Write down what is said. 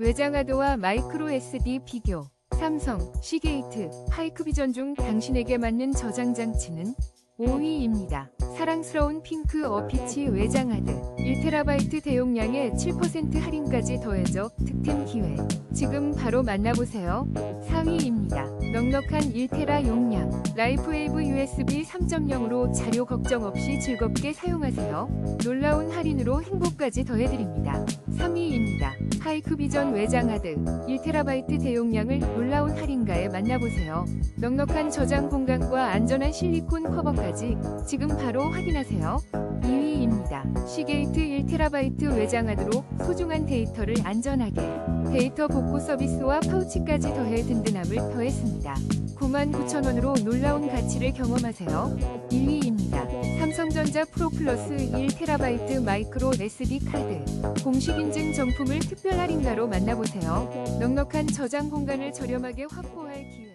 외장하드와 마이크로 SD 비교. 삼성, 시게이트, 하이크비전 중 당신에게 맞는 저장 장치는 5위입니다. 사랑스러운 핑크 어피치 외장하드 1TB 대용량에 7% 할인까지 더해져 득템 기회. 지금 바로 만나보세요. 4위입니다. 넉넉한 1테라 용량 라이프웨이브 USB 3.0으로 자료 걱정 없이 즐겁게 사용하세요. 놀라운 할인으로 행복까지 더해드립니다. 3위입니다. 하이크 비전 외장 하드 1TB 대용량을 놀라운 할인가에 만나보세요. 넉넉한 저장 공간과 안전한 실리콘 커버까지 지금 바로 확인하세요. 2위 입니다. 시게이트 1TB 외장하드로 소중한 데이터를 안전하게 데이터 복구 서비스와 파우치까지 더해 든든함을 더했습니다. 99,000원으로 놀라운 가치를 경험하세요. 1위입니다. 삼성전자 프로 플러스 1TB 마이크로 SD 카드 공식 인증 정품을 특별 할인가로 만나보세요. 넉넉한 저장 공간을 저렴하게 확보할 기회.